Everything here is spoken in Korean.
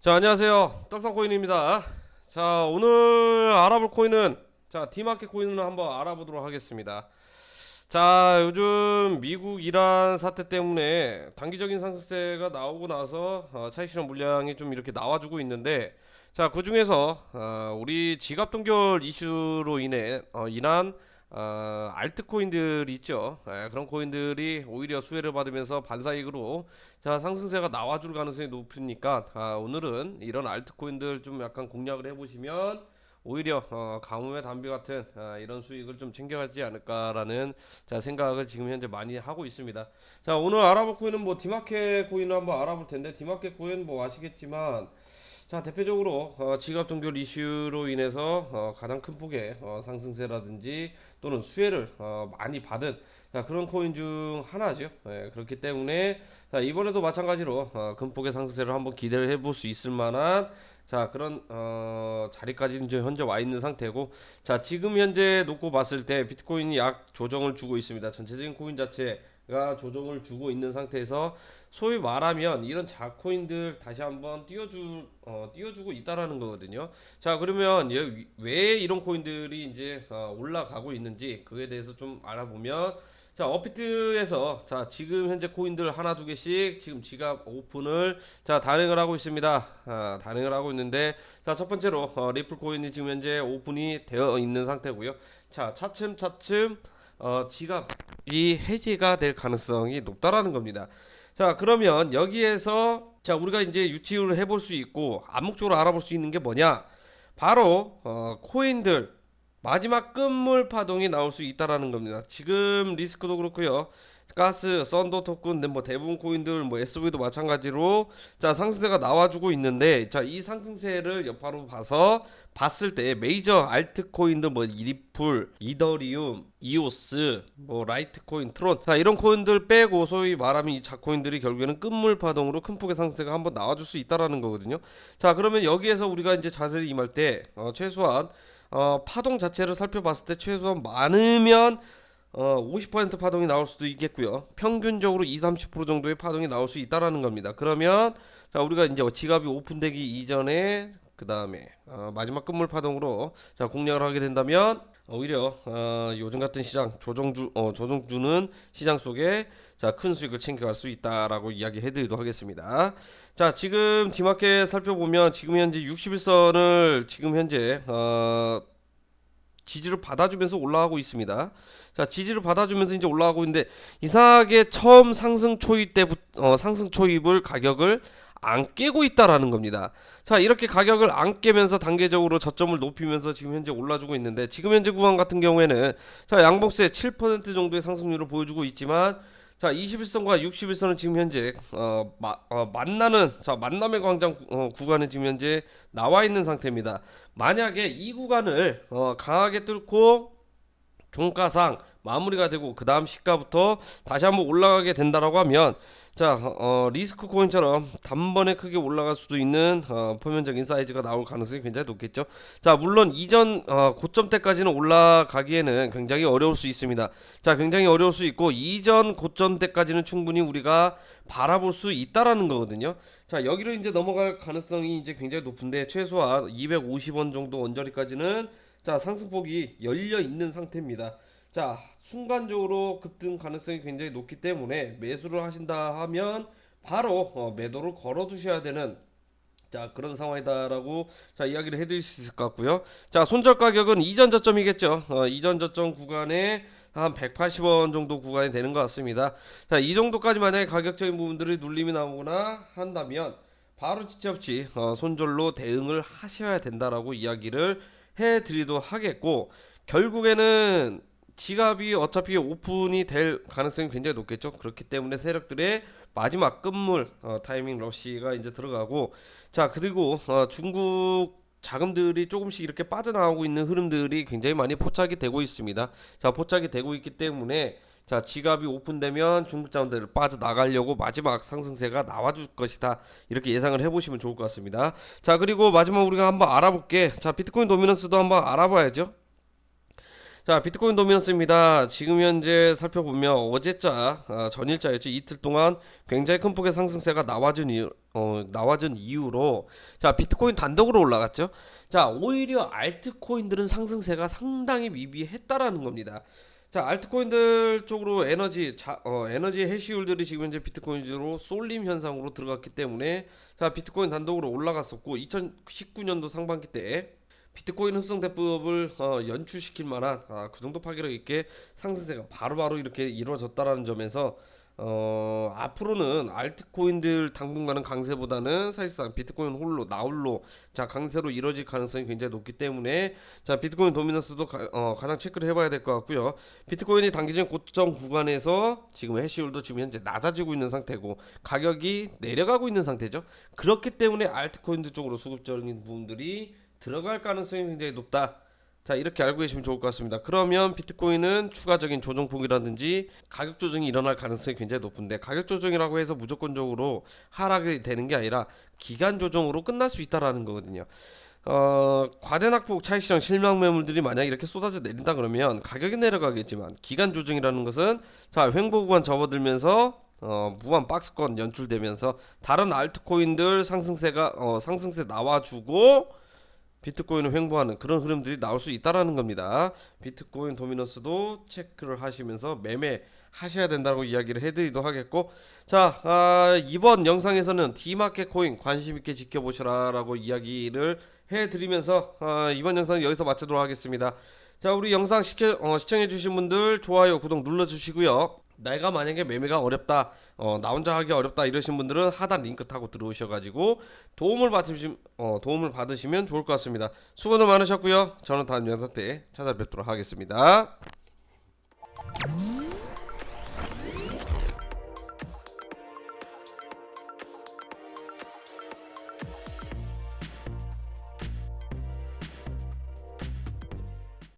자 안녕하세요. 떡상코인입니다. 자 오늘 알아볼 코인은 자 디마켓 코인을 한번 알아보도록 하겠습니다. 자 요즘 미국 이란 사태 때문에 단기적인 상승세가 나오고 나서 어, 차익 실현 물량이 좀 이렇게 나와주고 있는데 자 그 중에서 어, 우리 지갑 동결 이슈로 인해 어, 인한 어, 알트코인들이 있죠. 예, 그런 코인들이 오히려 수혜를 받으면서 반사이익으로 자 상승세가 나와줄 가능성이 높으니까 아, 오늘은 이런 알트코인들 좀 약간 공략을 해보시면 오히려 어, 가뭄의 담비 같은 아, 이런 수익을 좀 챙겨가지 않을까라는 자 생각을 지금 현재 많이 하고 있습니다. 자 오늘 알아볼 코인은 뭐 디마켓 코인을 한번 알아볼 텐데 디마켓 코인 뭐 아시겠지만 자 대표적으로 어, 지갑 동결 이슈로 인해서 어, 가장 큰 폭의 어, 상승세라든지 또는 수혜를 어, 많이 받은 자, 그런 코인 중 하나죠. 예, 그렇기 때문에 자, 이번에도 마찬가지로 어, 큰 폭의 상승세를 한번 기대를 해볼 수 있을 만한 자 그런 어, 자리까지는 현재 와 있는 상태고 자 지금 현재 놓고 봤을 때 비트코인이 약 조정을 주고 있습니다. 전체적인 코인 자체 가 조정을 주고 있는 상태에서 소위 말하면 이런 자코인들 다시 한번 띄워주 어, 띄워주고 있다라는 거거든요. 자 그러면 왜 이런 코인들이 이제 어, 올라가고 있는지 그에 대해서 좀 알아보면 자 업비트에서 자 지금 현재 코인들 하나 두 개씩 지금 지갑 오픈을 자 단행을 하고 있습니다. 아, 단행을 하고 있는데 자 첫 번째로 어, 리플 코인이 지금 현재 오픈이 되어 있는 상태고요. 자 차츰 차츰 어, 지갑이 해지가 될 가능성이 높다라는 겁니다. 자 그러면 여기에서 자 우리가 이제 유치를 해볼 수 있고 암묵적으로 알아볼 수 있는 게 뭐냐 바로 어, 코인들 마지막 끝물 파동이 나올 수 있다라는 겁니다. 지금 리스크도 그렇고요. 가스, 썬더 토큰, 뭐 대부분 코인들, 뭐 SV도 마찬가지로 자 상승세가 나와주고 있는데 자 이 상승세를 여파로 봐서 봤을 때 메이저 알트 코인들 뭐 리플, 이더리움, 이오스, 뭐 라이트코인, 트론 자 이런 코인들 빼고 소위 말하면 이 자코인들이 결국에는 끝물 파동으로 큰 폭의 상승세가 한번 나와줄 수 있다라는 거거든요. 자 그러면 여기에서 우리가 이제 자세히 임할 때 어, 최소한 어, 파동 자체를 살펴봤을 때 최소한 많으면 어, 50% 파동이 나올 수도 있겠고요. 평균적으로 2, 30% 정도의 파동이 나올 수 있다라는 겁니다. 그러면 자 우리가 이제 지갑이 오픈되기 이전에 그 다음에 어, 마지막 끝물 파동으로 자 공략을 하게 된다면 오히려 어, 요즘 같은 시장 조정주 어, 조정주는 시장 속에 자큰 수익을 챙겨갈 수 있다라고 이야기해드리도록 하겠습니다. 자 지금 디마켓 살펴보면 지금 현재 61선을 지금 현재 어, 지지를 받아주면서 올라가고 있습니다. 자 지지를 받아주면서 이제 올라가고 있는데 이상하게 처음 상승 초입 때부터 어, 상승 초입을 가격을 안 깨고 있다라는 겁니다. 자 이렇게 가격을 안 깨면서 단계적으로 저점을 높이면서 지금 현재 올라주고 있는데 지금 현재 구간 같은 경우에는 자 양봉세 7% 정도의 상승률을 보여주고 있지만 자 21선과 61선은 지금 현재 어, 마, 어, 만나는 자 만남의 광장 어, 구간에 지금 현재 나와 있는 상태입니다. 만약에 이 구간을 어, 강하게 뚫고 종가상 마무리가 되고 그 다음 시가부터 다시 한번 올라가게 된다라고 하면 자 어, 리스크 코인처럼 단번에 크게 올라갈 수도 있는 어, 표면적인 사이즈가 나올 가능성이 굉장히 높겠죠. 자 물론 이전 어, 고점 때까지는 올라가기에는 굉장히 어려울 수 있습니다. 자 굉장히 어려울 수 있고 이전 고점 때까지는 충분히 우리가 바라볼 수 있다라는 거거든요. 자 여기로 이제 넘어갈 가능성이 이제 굉장히 높은데 최소한 250원 정도 언저리까지는 자 상승폭이 열려 있는 상태입니다. 자 순간적으로 급등 가능성이 굉장히 높기 때문에 매수를 하신다 하면 바로 어, 매도를 걸어 두셔야 되는 자 그런 상황이다라고 자 이야기를 해드릴 수 있을 것 같고요. 자 손절 가격은 이전 저점이겠죠. 어, 이전 저점 구간에 한 180원 정도 구간이 되는 것 같습니다. 자 이 정도까지 만약에 가격적인 부분들이 눌림이 나오거나 한다면 바로 지체 없이 어, 손절로 대응을 하셔야 된다라고 이야기를 해드리도록 하겠고 결국에는 지갑이 어차피 오픈이 될 가능성이 굉장히 높겠죠. 그렇기 때문에 세력들의 마지막 끝물 어, 타이밍 러시가 이제 들어가고 자 그리고 어, 중국 자금들이 조금씩 이렇게 빠져나오고 있는 흐름들이 굉장히 많이 포착이 되고 있습니다. 자 포착이 되고 있기 때문에 자 지갑이 오픈되면 중국 자원들을 빠져나가려고 마지막 상승세가 나와줄 것이다 이렇게 예상을 해보시면 좋을 것 같습니다 자 그리고 마지막 우리가 한번 알아볼게 자 비트코인 도미넌스도 한번 알아봐야죠 자 비트코인 도미넌스입니다. 지금 현재 살펴보면 어제자 아, 전일자였죠. 이틀 동안 굉장히 큰 폭의 상승세가 나와준 이유, 어, 나와준 이후로 자 비트코인 단독으로 올라갔죠. 자 오히려 알트코인들은 상승세가 상당히 미비했다라는 겁니다. 자 알트코인들 쪽으로 에너지 자, 어, 에너지 해시율들이 지금 현재 비트코인으로 쏠림 현상으로 들어갔기 때문에 자 비트코인 단독으로 올라갔었고 2019년도 상반기 때 비트코인 흡성 대법을 어, 연출시킬 만한 아, 그 정도 파괴력 있게 상승세가 바로바로 이렇게 이루어졌다라는 점에서 어, 앞으로는 알트코인들 당분간은 강세보다는 사실상 비트코인 홀로 나홀로 자 강세로 이루어질 가능성이 굉장히 높기 때문에 자 비트코인 도미넌스도 가, 어, 가장 체크를 해봐야 될 것 같고요. 비트코인이 단기적인 고점 구간에서 지금 해시율도 지금 현재 낮아지고 있는 상태고 가격이 내려가고 있는 상태죠. 그렇기 때문에 알트코인들 쪽으로 수급적인 부분들이 들어갈 가능성이 굉장히 높다. 자 이렇게 알고 계시면 좋을 것 같습니다. 그러면 비트코인은 추가적인 조정폭이라든지 가격 조정이 일어날 가능성이 굉장히 높은데 가격 조정이라고 해서 무조건적으로 하락이 되는 게 아니라 기간 조정으로 끝날 수 있다라는 거거든요. 어, 과대 낙폭 차익시장 실망 매물들이 만약 이렇게 쏟아져 내린다 그러면 가격이 내려가겠지만 기간 조정이라는 것은 자 횡보 구간 접어들면서 어, 무한 박스권 연출되면서 다른 알트코인들 상승세가 어, 상승세 나와주고 비트코인을 횡보하는 그런 흐름들이 나올 수 있다라는 겁니다. 비트코인 도미너스도 체크를 하시면서 매매 하셔야 된다고 이야기를 해드리도록 하겠고 자 아, 이번 영상에서는 디마켓 코인 관심 있게 지켜보시라라고 이야기를 해드리면서 아, 이번 영상 여기서 마치도록 하겠습니다. 자 우리 영상 시켜, 어, 시청해주신 분들 좋아요 구독 눌러주시고요. 내가 만약에 매매가 어렵다, 어, 나 혼자 하기 어렵다 이러신 분들은 하단 링크 타고 들어오셔가지고 도움을 받으시, 어, 도움을 받으시면 좋을 것 같습니다. 수고들 많으셨고요. 저는 다음 영상 때 찾아뵙도록 하겠습니다.